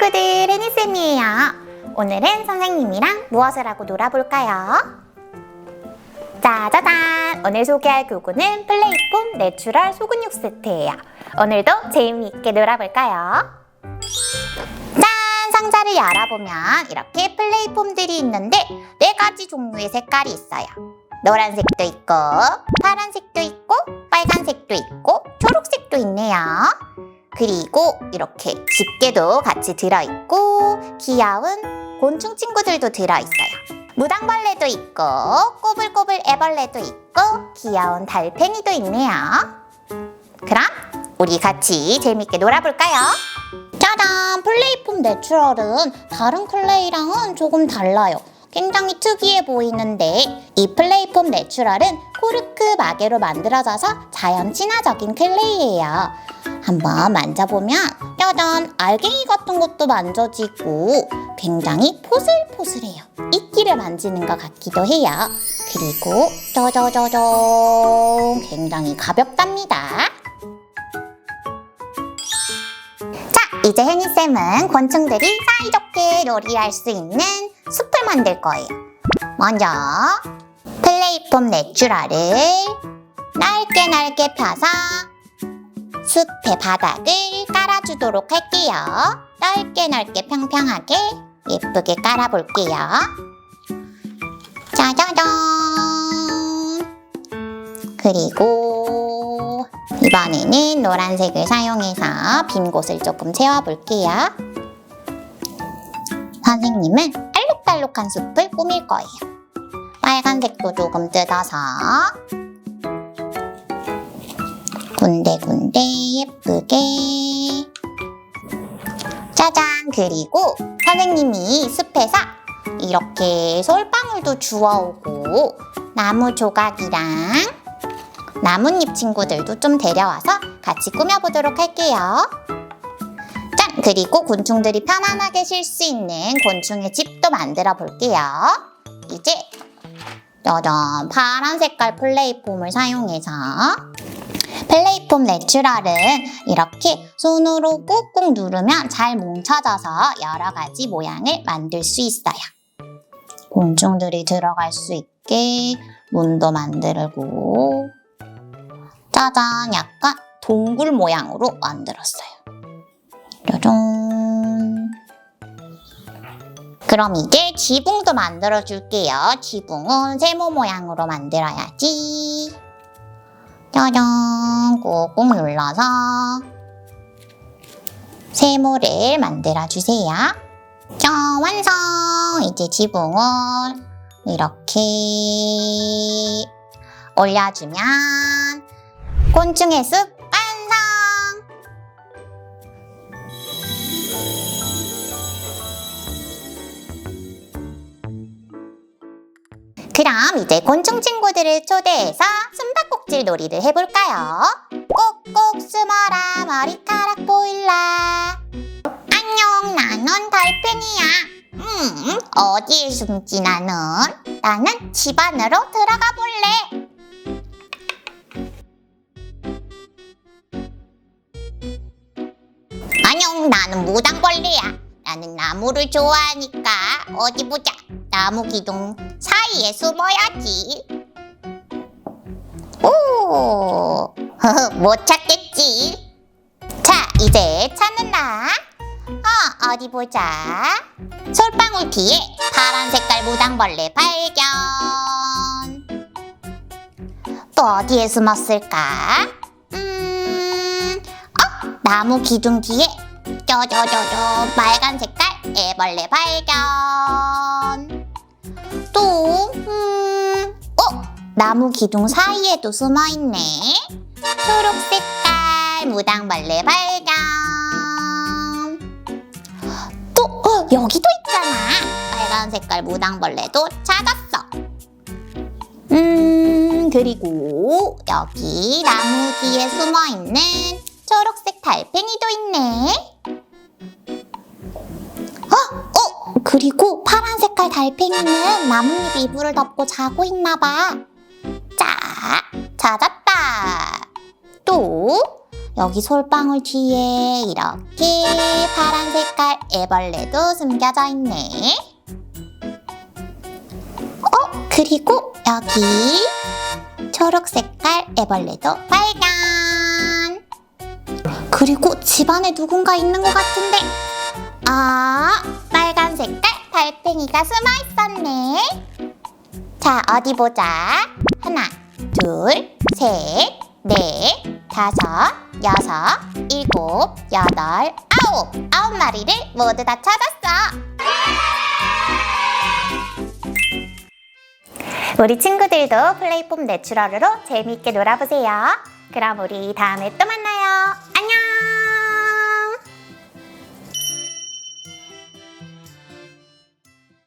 친구들, 해니쌤이에요. 오늘은 선생님이랑 무엇을 하고 놀아볼까요? 짜자잔! 오늘 소개할 교구는 플레이폼 내추럴 소근육 세트예요. 오늘도 재미있게 놀아볼까요? 짠! 상자를 열어보면 이렇게 플레이폼들이 있는데 네 가지 종류의 색깔이 있어요. 노란색도 있고, 파란색도 있고, 빨간색도 있고, 초록색도 있네요. 그리고 이렇게 집게도 같이 들어있고 귀여운 곤충 친구들도 들어있어요. 무당벌레도 있고 꼬불꼬불 애벌레도 있고 귀여운 달팽이도 있네요. 그럼 우리 같이 재밌게 놀아볼까요? 짜잔! 플레이폼 내추럴은 다른 클레이랑은 조금 달라요. 굉장히 특이해 보이는데 이 플레이폼 내추럴은 코르크 마개로 만들어져서 자연 친화적인 클레이예요. 한번 만져보면 짜잔 알갱이 같은 것도 만져지고 굉장히 포슬포슬해요. 이끼를 만지는 것 같기도 해요. 그리고 짜자자잔 굉장히 가볍답니다. 자, 이제 해니쌤은 곤충들이 사이좋게 놀이할 수 있는 숲을 만들 거예요. 먼저 플레이폼 내추럴을 넓게 넓게 펴서 숲의 바닥을 깔아주도록 할게요. 넓게 넓게 평평하게 예쁘게 깔아볼게요. 짜자잔! 그리고 이번에는 노란색을 사용해서 빈 곳을 조금 채워볼게요. 선생님은 알록달록한 숲을 꾸밀 거예요. 빨간색도 조금 뜯어서 군데군데 예쁘게 짜잔 그리고 선생님이 숲에서 이렇게 솔방울도 주워오고 나무 조각이랑 나뭇잎 친구들도 좀 데려와서 같이 꾸며보도록 할게요 짠! 그리고 곤충들이 편안하게 쉴 수 있는 곤충의 집도 만들어 볼게요 이제 짜잔 파란 색깔 플레이폼을 사용해서 플레이폼 내추럴은 이렇게 손으로 꾹꾹 누르면 잘 뭉쳐져서 여러 가지 모양을 만들 수 있어요. 곤충들이 들어갈 수 있게 문도 만들고 짜잔 약간 동굴 모양으로 만들었어요. 그럼 이제 지붕도 만들어 줄게요. 지붕은 세모 모양으로 만들어야지. 짜잔 꾹꾹 눌러서 세모를 만들어 주세요. 짠 완성! 이제 지붕을 이렇게 올려주면 곤충의 숲 그럼 이제 곤충 친구들을 초대해서 숨바꼭질 놀이를 해볼까요? 꼭꼭 숨어라 머리카락 보일라 안녕 나는 달팽이야 음 어디에 숨지 나는? 나는 집 안으로 들어가 볼래 안녕 나는 무당벌레야 나는 나무를 좋아하니까 어디 보자 나무 기둥 사이에 숨어야지. 오, 못 찾겠지. 자, 이제 찾는 나. 어, 어디 보자. 솔방울 뒤에 파란 색깔 무당벌레 발견. 또 어디에 숨었을까? 음, 어, 나무 기둥 뒤에 저저저저 빨간 색깔 애벌레 발견. 또, 음, 어? 나무 기둥 사이에도 숨어 있네. 초록 색깔 무당벌레 발견. 또, 어, 여기도 있잖아. 빨간 색깔 무당벌레도 찾았어. 음, 그리고 여기 나무 뒤에 숨어 있는 초록색 달팽이 달팽이는 나뭇잎 이불을 덮고 자고 있나 봐. 자, 찾았다. 또 여기 솔방울 뒤에 이렇게 파란 색깔 애벌레도 숨겨져 있네. 어, 그리고 여기 초록 색깔 애벌레도 발견. 그리고 집안에 누군가 있는 것 같은데. 아, 달팽이가 숨어 있었네. 자, 어디 보자. 하나, 둘, 셋, 넷, 다섯, 여섯, 일곱, 여덟, 아홉. 아홉 마리를 모두 다 찾았어. 우리 친구들도 플레이폼 내추럴으로 재미있게 놀아보세요. 그럼 우리 다음에 또 만나요.